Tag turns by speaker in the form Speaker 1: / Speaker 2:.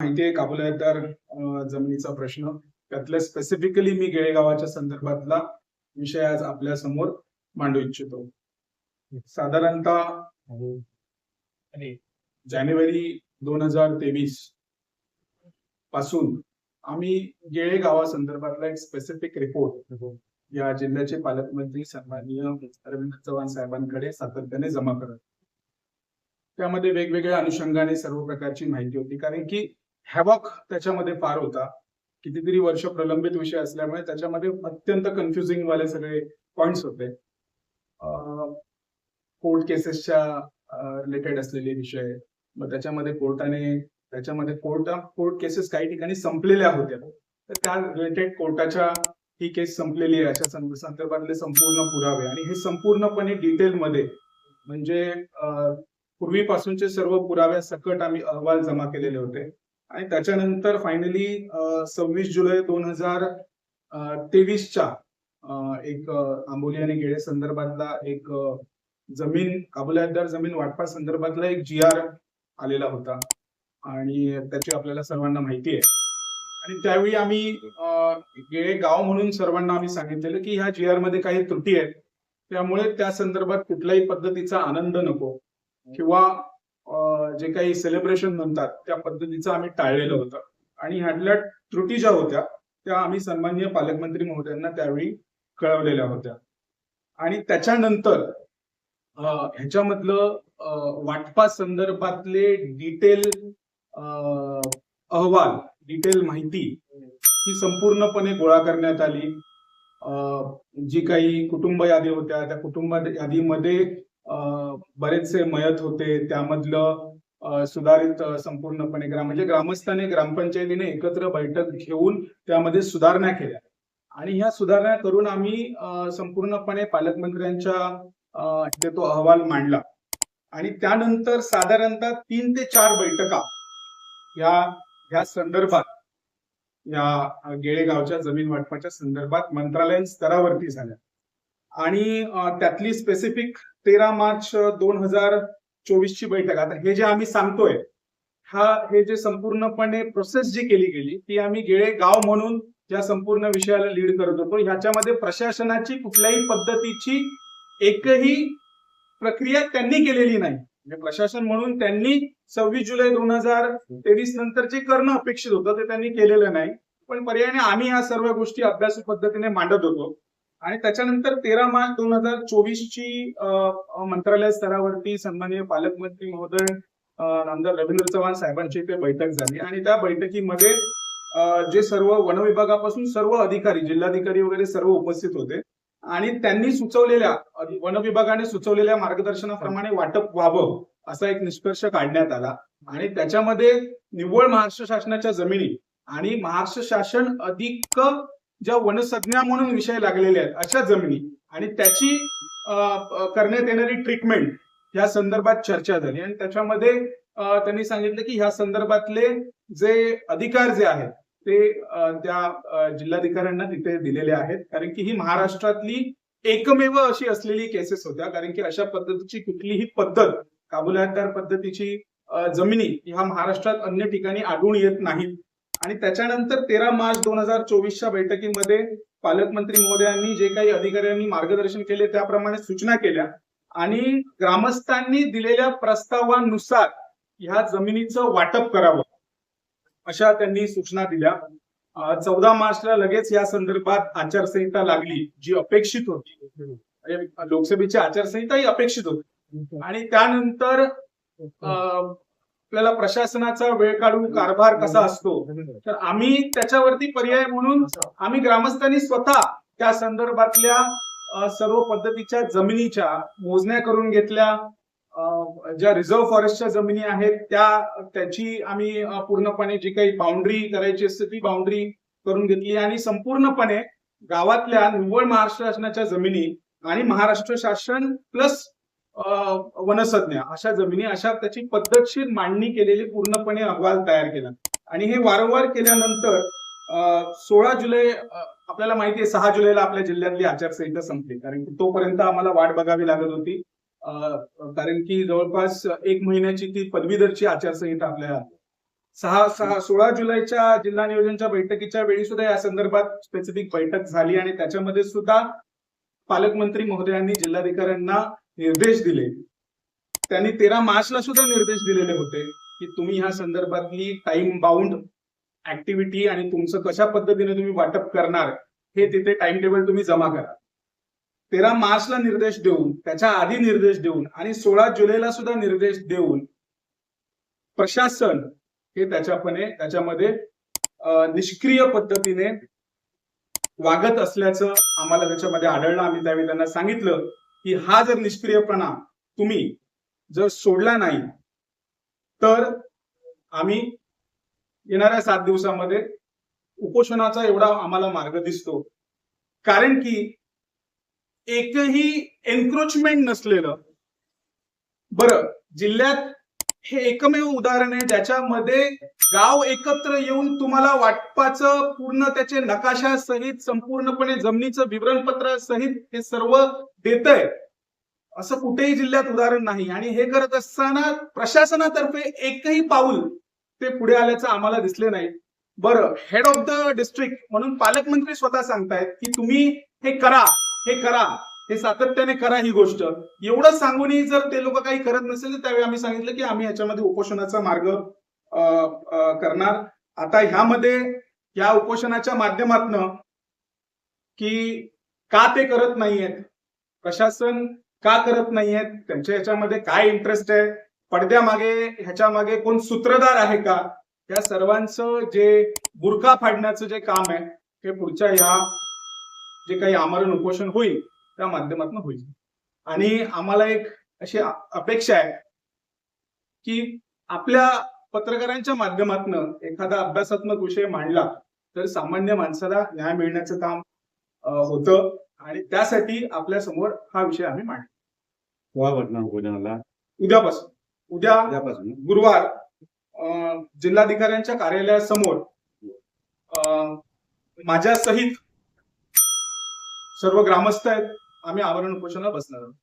Speaker 1: माहिती आहे काबुलायतदार जमिनीचा प्रश्न. त्यातल्या स्पेसिफिकली मी गेळेगावाच्या संदर्भातला विषय आज आपल्यासमोर मांडू इच्छितो. साधारणतः जानेवारी दोन हजार तेवीसपासून आम्ही गेळे गावासंदर्भातला एक स्पेसिफिक रिपोर्ट या जिल्ह्याचे पालकमंत्री सन्माननीय अरविंद चव्हाण साहेबांकडे सातत्याने जमा करत. त्यामध्ये वेगवेगळ्या अनुषंगाने सर्व प्रकारची माहिती होती. कारण की हॅवॉक त्याच्यामध्ये फार होता. कितीतरी वर्ष प्रलंबित विषय असल्यामुळे त्याच्यामध्ये अत्यंत कन्फ्युजिंग वाले सगळे पॉइंट्स होते. कोर्ट केसेसच्या रिलेटेड असलेले विषय. मग त्याच्यामध्ये कोर्टाने त्याच्यामध्ये कोर्ट कोर्ट केसेस काही ठिकाणी संपलेल्या होत्या. तर त्या रिलेटेड कोर्टाच्या ही केस संपलेली आहे. अशा संद- संदर्भातले संपूर्ण पुरावे. आणि हे संपूर्णपणे डिटेलमध्ये म्हणजे पूर्वीपासूनचे सर्व पुराव्या सकट आम्ही अहवाल जमा केलेले होते. आणि त्याच्यानंतर फायनली सव्वीस जुलै दोन हजार तेवीसच्या एक आंबोली आणि गेळे संदर्भातला एक जमीन काबुलातदार जमीन वाटपा संदर्भातला एक जी आर आलेला होता. आणि त्याची आपल्याला सर्वांना माहिती आहे. आणि त्यावेळी आम्ही गेळे गाव म्हणून सर्वांना आम्ही सांगितलेलं की ह्या जी आरमध्ये काही त्रुटी आहेत. त्यामुळे त्या संदर्भात कुठल्याही पद्धतीचा आनंद नको. किंवा जे काही सेलिब्रेशन म्हणतात त्या पद्धतीचं आम्ही टाळलेलं होतं. आणि ह्यातल्या त्रुटी ज्या होत्या त्या आम्ही सन्माननीय पालकमंत्री महोदयांना त्यावेळी कळवलेल्या होत्या. आणि त्याच्यानंतर ह्याच्यामधलं वाटपा संदर्भातले डिटेल अहवाल डिटेल माहिती ही संपूर्णपणे गोळा करण्यात आली. जी काही कुटुंब यादी होत्या त्या कुटुंब यादीमध्ये बरेचसे मयत होते. त्यामधलं सुधारित संपूर्णपणे ग्राम म्हणजे ग्रामस्थाने ग्रामपंचायतीने एकत्र बैठक घेऊन त्यामध्ये सुधारणा केल्या. आणि ह्या सुधारणा करून आम्ही संपूर्णपणे पालकमंत्र्यांच्या तो अहवाल मांडला. आणि त्यानंतर साधारणतः तीन ते चार बैठका या ह्या संदर्भात या गेळेगावच्या जमीन वाटपाच्या संदर्भात मंत्रालयीन स्तरावरती झाल्या. आणि त्यातली स्पेसिफिक तेरा मार्च दोन हजार चोवीसची बैठक. आता हे जे आम्ही सांगतोय हा हे जे संपूर्णपणे प्रोसेस जी केली गेली ती आम्ही गेळे गाव म्हणून ज्या संपूर्ण विषयाला लीड करत होतो. ह्याच्यामध्ये प्रशासनाची कुठल्याही पद्धतीची एकही प्रक्रिया त्यांनी केलेली नाही. म्हणजे प्रशासन म्हणून त्यांनी सव्वीस जुलै दोन हजार तेवीस नंतर जे करणं अपेक्षित होतं ते त्यांनी केलेलं नाही. पण पर्यायाने आम्ही या सर्व गोष्टी अभ्यास पद्धतीने मांडत होतो. आणि त्याच्यानंतर तेरा मार्च दोन हजार चोवीस ची मंत्रालय स्तरावरती सन्माननीय पालकमंत्री महोदय आमदार रवींद्र चव्हाण साहेबांची इथे बैठक झाली. आणि त्या बैठकीमध्ये जे सर्व वन विभागापासून सर्व अधिकारी जिल्हाधिकारी वगैरे सर्व उपस्थित होते. आणि त्यांनी सुचवलेल्या वन विभागाने सुचवलेल्या मार्गदर्शनाप्रमाणे वाटप व्हावं असा एक निष्कर्ष काढण्यात आला. आणि त्याच्यामध्ये निव्वळ महाराष्ट्र शासनाच्या जमिनी आणि महाराष्ट्र शासन अधिक ज्या वनसंज्ञा म्हणून विषय लागलेले आहेत अशा जमिनी. आणि त्याची करण्यात येणारी ट्रीटमेंट या संदर्भात चर्चा झाली. आणि त्याच्यामध्ये त्यांनी सांगितलं की ह्या संदर्भातले जे अधिकार जे आहेत ते त्या जिल्हाधिकाऱ्यांना तिथे दिलेले आहेत. कारण की ही महाराष्ट्रातली एकमेव अशी असलेली केसेस होत्या. कारण की अशा पद्धतीची कुठलीही पद्धत काबुलातदार पद्धतीची जमिनी ह्या महाराष्ट्रात अन्य ठिकाणी आढळून येत नाहीत. आणि त्याच्यानंतर तेरा मार्च दोन हजार चोवीसच्या बैठकीमध्ये पालकमंत्री महोदयांनी जे काही अधिकाऱ्यांनी मार्गदर्शन केले त्याप्रमाणे सूचना केल्या. आणि ग्रामस्थांनी दिलेल्या प्रस्तावानुसार ह्या जमिनीचं वाटप करावं अशा त्यांनी सूचना दिल्या. चौदा मार्चला लगेच या संदर्भात आचारसंहिता लागली जी अपेक्षित होती. म्हणजे लोकसभेची आचारसंहिता ही अपेक्षित होती. आणि त्यानंतर आपल्याला प्रशासनाचा वेळ काढून कारभार कसा असतो? तर आम्ही त्याच्यावरती पर्याय म्हणून आम्ही ग्रामस्थांनी स्वतः त्या संदर्भातल्या सर्व पद्धतीच्या जमिनीच्या मोजण्या करून घेतल्या. ज्या रिझर्व्ह फॉरेस्टच्या जमिनी आहेत त्या त्याची आम्ही पूर्णपणे जी काही बाउंड्री करायची असते ती बाउंड्री करून घेतली. आणि संपूर्णपणे गावातल्या निव्वळ महाराष्ट्र शासनाच्या जमिनी आणि महाराष्ट्र शासन प्लस वनसज्ञ अशा जमिनी अशा त्याची पद्धतशीर मांडणी केलेली पूर्णपणे अहवाल तयार केला. आणि हे वारंवार केल्यानंतर सोळा जुलै आपल्याला माहिती आहे सहा जुलैला आपल्या जिल्ह्यातली आचारसंहिता संपली. कारण की तोपर्यंत आम्हाला वाट बघावी लागत होती. कारण की जवळपास एक महिन्याची ती पदवीधरची आचारसंहिता आपल्याला सहा सहा सोळा जुलैच्या जिल्हा नियोजनच्या बैठकीच्या वेळी सुद्धा या संदर्भात स्पेसिफिक बैठक झाली आणि त्याच्यामध्ये सुद्धा पालकमंत्री महोदयांनी जिल्हाधिकाऱ्यांना निर्देश दिले. त्यांनी तेरा मार्चला सुद्धा निर्देश दिलेले होते की तुम्ही ह्या संदर्भातली टाइम बाउंड ऍक्टिव्हिटी आणि तुमचं कशा पद्धतीने तुम्ही वाटप करणार हे तिथे टाइम टेबल तुम्ही जमा करा. तेरा मार्चला निर्देश देऊन त्याच्या आधी निर्देश देऊन आणि सोळा जुलैला सुद्धा निर्देश देऊन प्रशासन हे त्याच्यापणे त्याच्यामध्ये निष्क्रिय पद्धतीने वागत असल्याचं आम्हाला त्याच्यामध्ये आढळलं. आम्ही त्यावेळी त्यांना सांगितलं. की हा जर निष्क्रियपणा तुम्ही जर सोडला नाही तर आम्ही येणाऱ्या सात दिवसामध्ये उपोषणाचा एवढा आम्हाला मार्ग दिसतो. कारण की एकही एन्क्रोचमेंट नसलेलं बरं जिल्ह्यात हे एकमेव उदाहरण आहे. ज्याच्यामध्ये गाव एकत्र येऊन तुम्हाला वाटपाचं पूर्ण त्याचे नकाशा सहित संपूर्णपणे जमिनीचं विवरणपत्र सहित हे सर्व देत असं कुठेही जिल्ह्यात उदाहरण नाही. आणि हे करत असताना प्रशासनातर्फे एकही पाऊल ते पुढे आल्याचं आम्हाला दिसले नाही. बरं हेड ऑफ द डिस्ट्रिक्ट म्हणून पालकमंत्री स्वतः सांगतायत की तुम्ही हे करा हे करा. हे सातत्याने करा ही गोष्ट. एवढं सांगूनही जर ते लोक काही करत नसेल तर त्यावेळी आम्ही सांगितलं की आम्ही याच्यामध्ये उपोषणाचा मार्ग करणार. आता ह्यामध्ये या उपोषणाच्या माध्यमातनं की का ते करत नाहीयेत? प्रशासन का करत नाहीयेत? त्यांच्या ह्याच्यामध्ये काय इंटरेस्ट आहे? पडद्यामागे ह्याच्या मागे कोण सूत्रधार आहे का? या सर्वांचं जे बुरखा फाडण्याचं जे काम आहे हे पुढच्या ह्या जे काही आमरण उपोषण होईल त्या माध्यमातून होईल. आणि आम्हाला एक अशी अपेक्षा आहे की आपल्या पत्रकारांच्या माध्यमातून एखादा अभ्यासात्मक विषय मांडला तर सामान्य माणसाला न्याय मिळण्याचं काम होतं आणि त्यासाठी आपल्यासमोर हा विषय आम्ही मांडला. उद्यापासून. उद्या
Speaker 2: उद्यापासून.
Speaker 1: गुरुवार जिल्हाधिकाऱ्यांच्या कार्यालयासमोर माझ्या सहित सर्व ग्रामस्थ आहेत. आम्ही आवरण उपोषणाला बसणार आहोत.